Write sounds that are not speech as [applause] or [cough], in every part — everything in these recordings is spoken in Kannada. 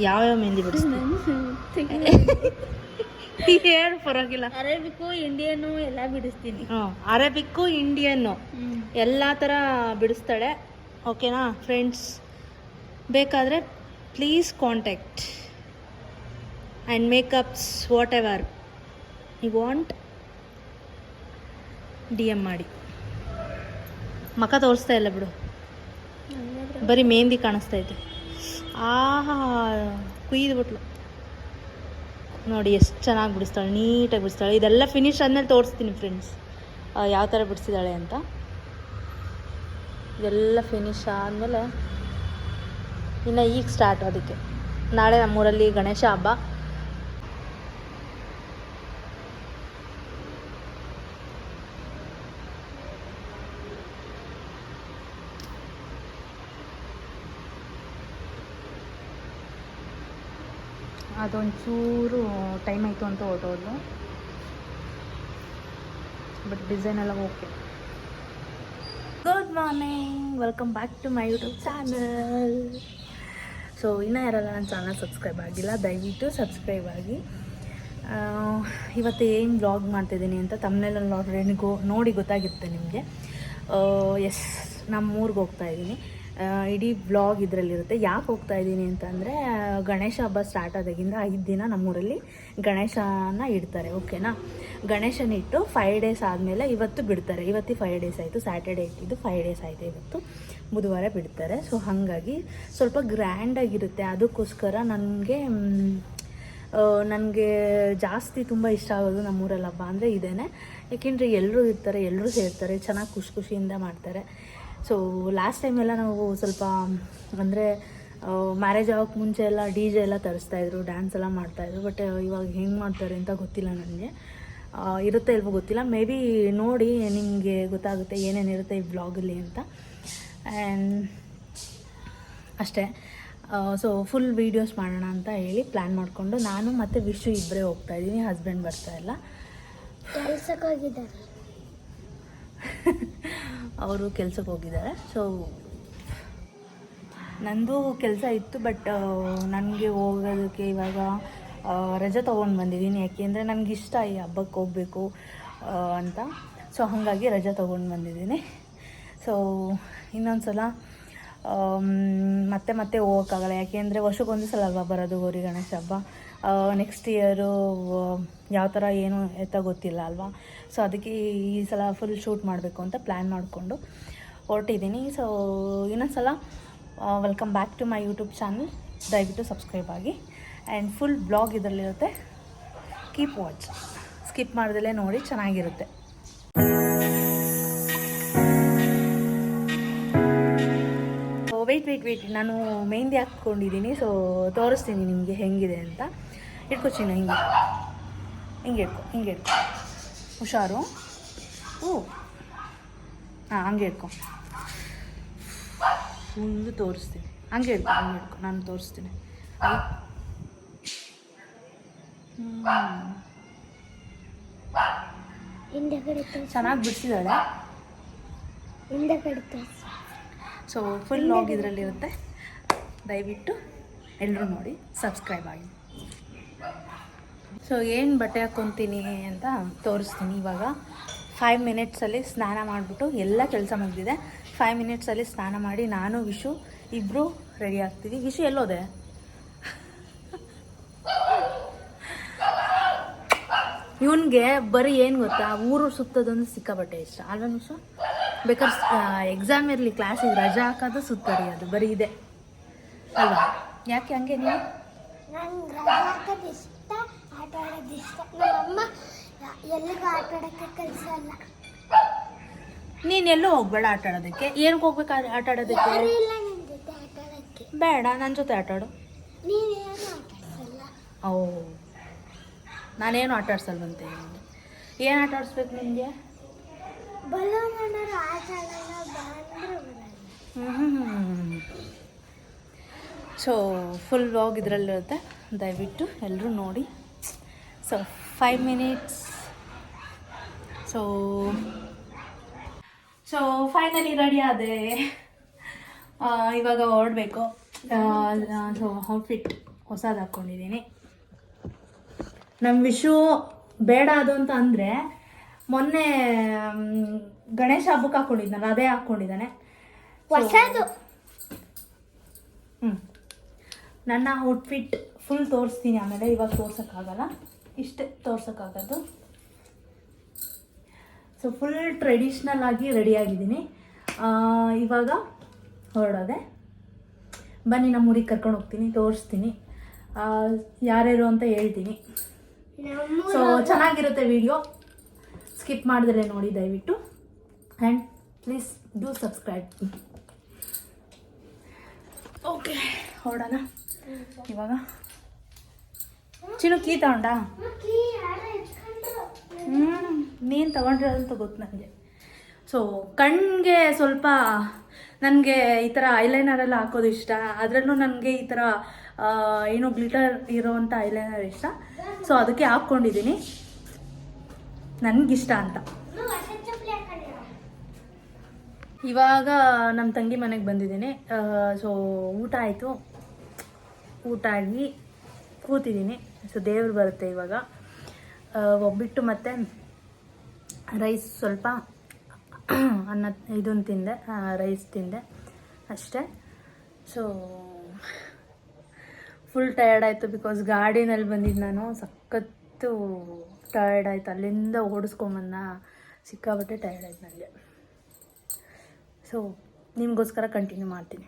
ಯಾವ್ಯಾವ ಮೆಹಂದಿ ಬಿಡಿಸ್ತೀನಿ [laughs] ಹೇಳು ಪರವಾಗಿಲ್ಲ. ಅರೇಬಿಕ್ಕು ಇಂಡಿಯನ್ನು ಎಲ್ಲ ಬಿಡಿಸ್ತೀನಿ. ಹ್ಞೂ ಅರೇಬಿಕ್ಕು ಇಂಡಿಯನ್ನು. ಎಲ್ಲ ಥರ ಬಿಡಿಸ್ತಾಳೆ. ಓಕೆನಾ ಫ್ರೆಂಡ್ಸ್? ಬೇಕಾದರೆ please contact and makeups whatever you want D M ಮಾಡಿ. ಮಖ ತೋರಿಸ್ತಾ ಇಲ್ಲ ಬಿಡು. ಬರೀ ಮೆಹಂದಿ ಕಾಣಿಸ್ತಾ ಐತೆ ಆಹಾ ಕುಯ್ದುಬಿಟ್ಲು ನೋಡಿ ಎಷ್ಟು ಚೆನ್ನಾಗಿ ಬಿಡಿಸ್ತಾಳೆ, ನೀಟಾಗಿ ಬಿಡಿಸ್ತಾಳೆ. ಇದೆಲ್ಲ ಫಿನಿಶ್ ಆದಮೇಲೆ ತೋರಿಸ್ತೀನಿ ಫ್ರೆಂಡ್ಸ್ ಯಾವ ಥರ ಬಿಡಿಸಿದಾಳೆ ಅಂತ. ಇದೆಲ್ಲ ಫಿನಿಶ್ ಆದಮೇಲೆ ಇನ್ನು ಈಗ ಸ್ಟಾರ್ಟ್ ಅದಕ್ಕೆ ನಾಳೆ ನಮ್ಮೂರಲ್ಲಿ ಗಣೇಶ ಹಬ್ಬ. ಅದೊಂಚೂರು ಟೈಮ್ ಆಯಿತು ಅಂತ ಹೊರಟೋದ್ಲು ಬಟ್ ಡಿಸೈನ್ ಎಲ್ಲ okay good morning welcome back to my YouTube channel so ಇನ್ನೂ ಯಾರಲ್ಲ ನನ್ನ ಚಾನಲ್ ಸಬ್ಸ್ಕ್ರೈಬ್ ಆಗಿಲ್ಲ, ದಯವಿಟ್ಟು ಸಬ್ಸ್ಕ್ರೈಬ್ ಆಗಿ. ಇವತ್ತು ಏನು ಬ್ಲಾಗ್ ಮಾಡ್ತಿದ್ದೀನಿ ಅಂತ ತಮ್ಮನೆಲ್ಲ ನೋಡಿ ಗೊತ್ತಾಗಿರುತ್ತೆ ನಿಮಗೆ. ಎಸ್ ನಮ್ಮ ಊರಿಗೆ ಹೋಗ್ತಾ ಇದ್ದೀನಿ ಇಡೀ ಬ್ಲಾಗ್ ಇದರಲ್ಲಿರುತ್ತೆ. ಯಾಕೆ ಹೋಗ್ತಾ ಇದ್ದೀನಿ ಅಂತಂದರೆ ಗಣೇಶ ಹಬ್ಬ ಸ್ಟಾರ್ಟ್ ಆದಾಗಿಂದ ಐದು ದಿನ ನಮ್ಮೂರಲ್ಲಿ ಗಣೇಶನ ಇಡ್ತಾರೆ ಓಕೆನಾ ಗಣೇಶನ ಇಟ್ಟು ಫೈವ್ ಡೇಸ್ ಆದಮೇಲೆ ಇವತ್ತು ಬಿಡ್ತಾರೆ. ಇವತ್ತಿ ಫೈವ್ ಡೇಸ್ ಆಯಿತು. ಸ್ಯಾಟರ್ಡೇ ಇಟ್ಟಿದ್ದು ಫೈವ್ ಡೇಸ್ ಆಯಿತು ಇವತ್ತು. ಬುಧವಾರ ಬಿಡ್ತಾರೆ. ಸೊ ಹಾಗಾಗಿ ಸ್ವಲ್ಪ ಗ್ರ್ಯಾಂಡಾಗಿರುತ್ತೆ ಅದಕ್ಕೋಸ್ಕರ ನನಗೆ ನನಗೆ ಜಾಸ್ತಿ ತುಂಬ ಇಷ್ಟ ಆಗೋದು ನಮ್ಮೂರಲ್ಲಿ ಹಬ್ಬ ಅಂದರೆ ಇದೇ ಯಾಕೆಂದರೆ ಎಲ್ಲರೂ ಇರ್ತಾರೆ ಎಲ್ಲರೂ ಸೇರ್ತಾರೆ, ಚೆನ್ನಾಗಿ ಖುಷಿ ಖುಷಿಯಿಂದ ಮಾಡ್ತಾರೆ. ಸೊ ಲಾಸ್ಟ್ ಟೈಮೆಲ್ಲ ನಾವು ಸ್ವಲ್ಪ, ಅಂದರೆ ಮ್ಯಾರೇಜ್ ಆಗೋಕ್ಕೆ ಮುಂಚೆ ಎಲ್ಲ ಡಿ ಜೆ ಎಲ್ಲ ತರಿಸ್ತಾಯಿದ್ರು ಡ್ಯಾನ್ಸ್ ಎಲ್ಲ ಮಾಡ್ತಾಯಿದ್ರು ಬಟ್ ಇವಾಗ ಹೆಂಗೆ ಮಾಡ್ತಾರೆ ಅಂತ ಗೊತ್ತಿಲ್ಲ ನನಗೆ. ಇರುತ್ತೆ ಇಲ್ವೋ ಗೊತ್ತಿಲ್ಲ. ಮೇ ಬಿ ನೋಡಿ ನಿಮಗೆ ಗೊತ್ತಾಗುತ್ತೆ ಏನೇನಿರುತ್ತೆ ಈ ಬ್ಲಾಗಲ್ಲಿ ಅಂತ. ಆ್ಯಂಡ್ ಅಷ್ಟೇ. ಸೊ ಫುಲ್ ವೀಡಿಯೋಸ್ ಮಾಡೋಣ ಅಂತ ಹೇಳಿ ಪ್ಲ್ಯಾನ್ ಮಾಡಿಕೊಂಡು ನಾನು ಮತ್ತು ವಿಶು ಇಬ್ಬರೇ ಹೋಗ್ತಾ ಇದ್ದೀನಿ ಹಸ್ಬೆಂಡ್ ಬರ್ತಾ ಇಲ್ಲ. ಅವರು ಕೆಲ್ಸಕ್ಕೆ ಹೋಗಿದ್ದಾರೆ. ಸೊ ನಂದು ಕೆಲಸ ಇತ್ತು ಬಟ್ ನನಗೆ ಹೋಗೋದಕ್ಕೆ ಇವಾಗ ರಜೆ ತೊಗೊಂಡು ಬಂದಿದ್ದೀನಿ. ಯಾಕೆಂದರೆ ನನಗೆ ಇಷ್ಟ ಈ ಹಬ್ಬಕ್ಕೆ ಹೋಗಬೇಕು ಅಂತ. ಸೊ ಹಾಗಾಗಿ ರಜೆ ತೊಗೊಂಡು ಬಂದಿದ್ದೀನಿ. ಸೊ ಇನ್ನೊಂದು ಸಲ ಮತ್ತೆ ಮತ್ತೆ ಹೋಗೋಕ್ಕಾಗಲ್ಲ. ಯಾಕೆಂದರೆ ವರ್ಷಕ್ಕೊಂದು ಸಲ ಅಲ್ವಾ ಬರೋದು ಗೌರಿ ಗಣೇಶ ಹಬ್ಬ. ನೆಕ್ಸ್ಟ್ ಇಯರು ಯಾವ ಥರ ಏನು ಎತ್ತ ಗೊತ್ತಿಲ್ಲ ಅಲ್ವಾ? ಸೊ ಅದಕ್ಕೆ ಈ ಸಲ ಫುಲ್ ಶೂಟ್ ಮಾಡಬೇಕು ಅಂತ ಪ್ಲ್ಯಾನ್ ಮಾಡಿಕೊಂಡು ಹೊರಟಿದ್ದೀನಿ. ಸೊ ಇನ್ನೊಂದು ಸಲ welcome back to my YouTube channel ದಯವಿಟ್ಟು ಸಬ್ಸ್ಕ್ರೈಬ್ ಆಗಿ. ಆ್ಯಂಡ್ ಫುಲ್ ಬ್ಲಾಗ್ ಇದರಲ್ಲಿರುತ್ತೆ. ಕೀಪ್ ವಾಚ್ ಸ್ಕಿಪ್ ಮಾಡ್ದಲೇ ನೋಡಿ, ಚೆನ್ನಾಗಿರುತ್ತೆ. ವೆಯ್ಟ್ ವೆಯ್ಟ್ ವೆಯ್ಟ್ ನಾನು ಮೆಹಂದಿ ಹಾಕ್ಕೊಂಡಿದ್ದೀನಿ. ಸೊ ತೋರಿಸ್ತೀನಿ ನಿಮಗೆ ಹೆಂಗಿದೆ ಅಂತ. ಇಟ್ಕೋ ಚಿನ್ನ ಹಿಂಗೆ. ಹಿಂಗೆ ಇಟ್ಕೊ ಹಿಂಗೆ ಇಟ್ಕೊ ಹುಷಾರು? ಹ್ಞೂ. ಹಾಂ ಹಂಗೆ ಇಟ್ಕೊ ಫುಲ್ಲು ತೋರಿಸ್ತೀನಿ. ಹಂಗೆ ಇಟ್ಕೊ ಹಂಗೆ ಇಟ್ಕೊ ನಾನು ತೋರಿಸ್ತೀನಿ. ಚೆನ್ನಾಗಿ ಬಿಡಿಸಿದಾಳೆ ಸೊ ಫುಲ್ ಲಾಗ್ ಇದರಲ್ಲಿರುತ್ತೆ ದಯವಿಟ್ಟು ಎಲ್ಲರೂ ನೋಡಿ ಸಬ್ಸ್ಕ್ರೈಬ್ ಆಗಿ. ಸೊ ಏನು ಬಟ್ಟೆ ಹಾಕ್ಕೊತೀನಿ ಅಂತ ತೋರಿಸ್ತೀನಿ ಇವಾಗ. ಫೈವ್ ಮಿನಿಟ್ಸಲ್ಲಿ ಸ್ನಾನ ಮಾಡಿಬಿಟ್ಟು ಎಲ್ಲ ಕೆಲಸ ಮುಗಿದಿದೆ. ಫೈವ್ ಮಿನಿಟ್ಸಲ್ಲಿ ಸ್ನಾನ ಮಾಡಿ ನಾನು, ವಿಶು ಇಬ್ಬರು ರೆಡಿ ಆಗ್ತೀವಿ ವಿಶು ಎಲ್ಲೋದೆ? ಇವನಿಗೆ ಬರೀ ಏನು ಗೊತ್ತಾ? ಊರು ಸುತ್ತೋದೊಂದು ಸಿಕ್ಕಾಬಟ್ಟೆ ಇಷ್ಟ. ಅಲ್ವಾ, ವಿಶು? ಬೇಕಾದ್ರೆ ಎಕ್ಸಾಮ್ ಇರಲಿ ಕ್ಲಾಸಿಗೆ ರಜಾ ಹಾಕೋದು ಸುತ್ತರಿ ಅದು. ಬರೀ ಇದೆ. ಅಲ್ವಾ? ಯಾಕೆ, ಹಂಗೆ ನೀವು ನಂಗೆ ರಜೆ ಹಾಕೋದು ಇಷ್ಟ ಆಟ ಆಡೋದು ಇಷ್ಟ ನಮ್ಮಮ್ಮ ಎಲ್ಲಿಗೂ ಆಟ ಆಡೋಕ್ಕೆ ಕಲಿಸಲ್ಲ ನೀನು ಎಲ್ಲೂ ಹೋಗ್ಬೇಡ ಆಟ ಆಡೋದಕ್ಕೆ ಏನಕ್ಕೆ ಹೋಗ್ಬೇಕು ಆಟ ಆಡೋದಕ್ಕೆ ಯಾರು ಇಲ್ಲ ನನ್ನ ಜೊತೆ ಆಟ ಆಡೋಕ್ಕೆ ಬೇಡ ನನ್ನ ಜೊತೆ ಆಟ ಆಡು ನೀನೇನು ಆಟ ಆಡ್ಸಲ್ಲ ಓ ನಾನೇನು ಆಟ ಆಡ್ಸಲ್ವಂತೆ ಏನು ಆಟ ಆಡಿಸ್ಬೇಕು ನಿಮಗೆ ಬಲೂನ್ ಅನ್ನೋರು ಆಟ ಆಡಲ್ಲ ಬಂದ್ರೆ ಬರಲ್ಲ ಸೊ ಫುಲ್ ವ್ಲಾಗ್ ಇದರಲ್ಲಿರುತ್ತೆ ದಯವಿಟ್ಟು ಎಲ್ಲರೂ ನೋಡಿ so five minutes so so finally ready ಆದೆ. ಆ, ಇವಾಗ ಹೊರಡಬೇಕು. ಸೊ ಔಟ್ಫಿಟ್ ಹೊಸದು ಹಾಕ್ಕೊಂಡಿದ್ದೀನಿ ನಮ್ಮ ವಿಶು ಬೇಡ ಅದು ಅಂತ ಅಂದರೆ ಮೊನ್ನೆ ಗಣೇಶ ಹಬ್ಬಕ್ಕೆ ಹಾಕ್ಕೊಂಡಿದ್ದಾನೆ ಅದೇ ಹಾಕ್ಕೊಂಡಿದ್ದಾನೆ ಹೊಸದು ಹ್ಞೂ ನನ್ನ ಔಟ್ಫಿಟ್ ಫುಲ್ ತೋರಿಸ್ತೀನಿ ಆಮೇಲೆ ಇವಾಗ ತೋರ್ಸೋಕ್ಕಾಗಲ್ಲ. ಇಷ್ಟೇ ತೋರ್ಸೋಕ್ಕಾಗೋದು. ಸೊ ಫುಲ್ ಟ್ರೆಡಿಷ್ನಲ್ ಆಗಿ ರೆಡಿಯಾಗಿದ್ದೀನಿ ಇವಾಗ ಹೊರಡೋದೆ. ಬನ್ನಿ ನಮ್ಮ ಊರಿಗೆ ಕರ್ಕೊಂಡು ಹೋಗ್ತೀನಿ ತೋರಿಸ್ತೀನಿ. ಯಾರ್ಯಾರು ಅಂತ ಹೇಳ್ತೀನಿ. ಸೊ ಚೆನ್ನಾಗಿರುತ್ತೆ ವಿಡಿಯೋ ಸ್ಕಿಪ್ ಮಾಡಿದ್ರೆ ನೋಡಿ ದಯವಿಟ್ಟು. And please do subscribe okay ಹೊರಡೋಣ. ಇವಾಗ ಚಿನ್ನು ಕೀ ತಗೊಂಡ? ಹ್ಞೂ ನೀನು ತಗೊಂಡಿರೋದಂತ ಗೊತ್ತು ನನಗೆ ಸೊ ಕಣ್ಣಿಗೆ ಸ್ವಲ್ಪ ನನಗೆ ಈ ಥರ ಐಲೈನರೆಲ್ಲ ಹಾಕೋದು ಇಷ್ಟ. ಅದರಲ್ಲೂ ನನಗೆ ಈ ಥರ ಏನು ಗ್ಲಿಟರ್ ಇರೋವಂಥ ಐಲೈನರ್ ಇಷ್ಟ. ಸೊ ಅದಕ್ಕೆ ಹಾಕ್ಕೊಂಡಿದ್ದೀನಿ ನನಗಿಷ್ಟ ಅಂತ. ಇವಾಗ ನಮ್ಮ ತಂಗಿ ಮನೆಗೆ ಬಂದಿದ್ದೀನಿ. ಸೊ ಊಟ ಆಯಿತು. ಊಟ ಆಗಿ ಕೂತಿದ್ದೀನಿ. ಸೊ ದೇವ್ರು ಬರುತ್ತೆ ಇವಾಗ. ಒಬ್ಬಿಟ್ಟು ಮತ್ತು ರೈಸ್ ಸ್ವಲ್ಪ ಅನ್ನ ಇದನ್ನು ತಿಂದೆ. ರೈಸ್ ತಿಂದೆ ಅಷ್ಟೇ. ಸೊ ಫುಲ್ ಟಯರ್ಡ್ ಆಯಿತು ಬಿಕಾಸ್ ಗಾಡಿನಲ್ಲಿ ಬಂದಿದ್ದು ನಾನು. ಸಖತ್ತು ಟಯರ್ಡ್ ಆಯಿತು. ಅಲ್ಲಿಂದ ಓಡಿಸ್ಕೊಂಬಂದ ಸಿಕ್ಕಾಬಟ್ಟೆ ಟಯರ್ಡ್ ಆಯ್ತು ನನಗೆ ಸೊ ನಿಮಗೋಸ್ಕರ ಕಂಟಿನ್ಯೂ ಮಾಡ್ತೀನಿ.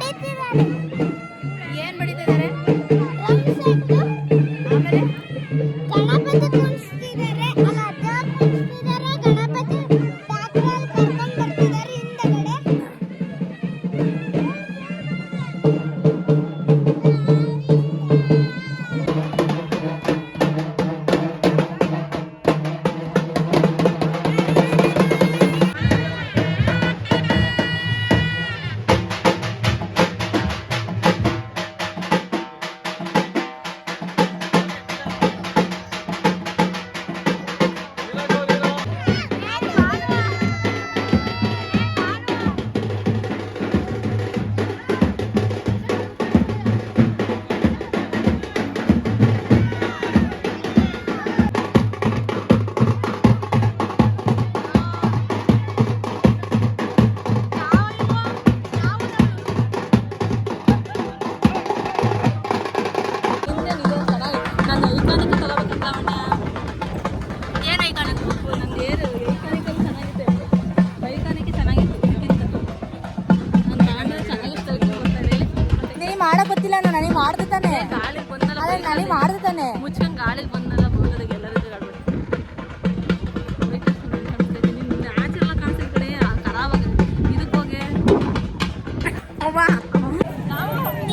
ಬಡಿತಿದ್ದಾರೆ ಏನ್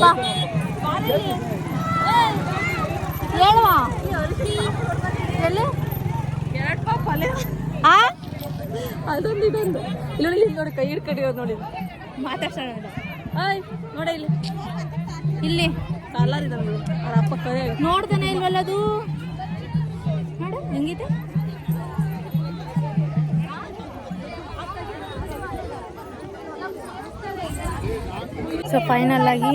ಬಾ ಹೇಳುವ ಎಲ್ಲಿ? ಆ? ಅದೊಂದು ಇದೊಂದು. ಇಲ್ಲಿ ನೋಡಿ ನೋಡಿ ಕೈ ಹಿಡ್ಕೊಂಡಿರೋದು ನೋಡಿ. ಮಾತಾಡ್ಸೋಣ ಆಯ್ ನೋಡ ಇಲ್ಲಿ. ಇಲ್ಲಿ. ಕಲರ್ ಇದೆ ಅವ್ರ ಅಪ್ಪ ಕರೆ ನೋಡ್ತಾನೆ ಇಲ್ವಲ್ಲ ಸೊ ಫೈನಲ್ ಆಗಿ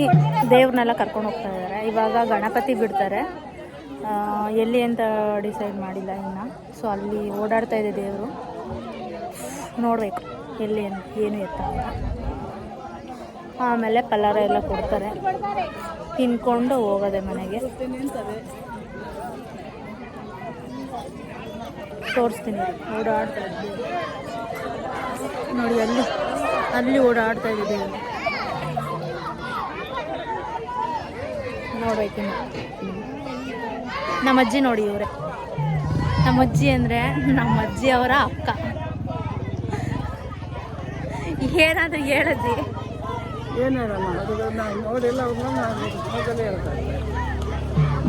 ದೇವ್ರನ್ನೆಲ್ಲ ಕರ್ಕೊಂಡು ಹೋಗ್ತಾ ಇದ್ದಾರೆ. ಇವಾಗ ಗಣಪತಿ ಬಿಡ್ತಾರೆ. ಎಲ್ಲಿ ಅಂತ ಡಿಸೈಡ್ ಮಾಡಿಲ್ಲ ಇನ್ನು. ಸೊ ಅಲ್ಲಿ ಓಡಾಡ್ತಾ ಇದೆ ದೇವರು. ನೋಡಬೇಕು ಎಲ್ಲಿ ಏನು ಎತ್ತ ಅಂತ. ಆಮೇಲೆ ಪಲಾರ ಎಲ್ಲ ಕೊಡ್ತಾರೆ. ತಿನ್ಕೊಂಡು ಹೋಗೋದೆ ಮನೆಗೆ. ತೋರಿಸ್ತೀನಿ. ಓಡಾಡ್ತಾ ಇದ್ದೀವಿ. ನೋಡಿ, ಅಲ್ಲಿ ಅಲ್ಲಿ ಓಡಾಡ್ತಾ ಇದ್ದೀವಿ ನೋಡ್ಬೇಕಿನ್ನು. ನಮ್ಮ ಅಜ್ಜಿ ನೋಡಿ ಇವ್ರೆ. ನಮ್ಮ ಅಜ್ಜಿ ಅಂದರೆ ನಮ್ಮ ಅಜ್ಜಿ ಅವರ ಅಕ್ಕ. ಏನಾದರೂ ಹೇಳಜ್ಜಿ.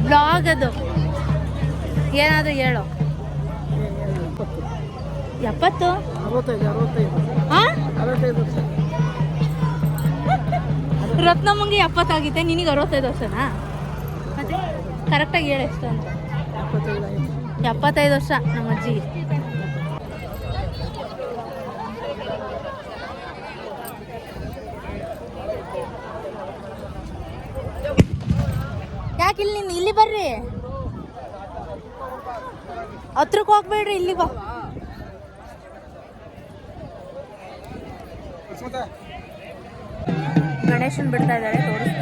ಬ್ಲಾಗ್ ಅದು. ಏನಾದರೂ ಹೇಳು. ಎಪ್ಪತ್ತು? ಅರವತ್ತೈದು ಅರವತ್ತೈದು. ರತ್ನಮ್ಮಂಗೆ ಎಪ್ಪತ್ತಾಗಿದೆ ನಿನಗೆ ಅರವತ್ತೈದು ವರ್ಷನಾ? ಮತ್ತೆ ಕರೆಕ್ಟಾಗಿ ಹೇಳಿ ಎಷ್ಟು ಅಂತ. ಎಪ್ಪತ್ತೈದು ವರ್ಷ ನಮ್ಮ ಅಜ್ಜಿಗೆ ಯಾಕೆ ಇಲ್ಲಿ ನೀನು ಇಲ್ಲಿ ಬರ್ರಿ? ಹತ್ರಕ್ಕೆ ಹೋಗ್ಬೇಡ್ರಿ, ಇಲ್ಲಿ ಬಾ. ಗಣೇಶನ್ ಬಿಡ್ತಾ ಇದ್ದಾರೆ ತೋರಿಸ್ತೀನಿ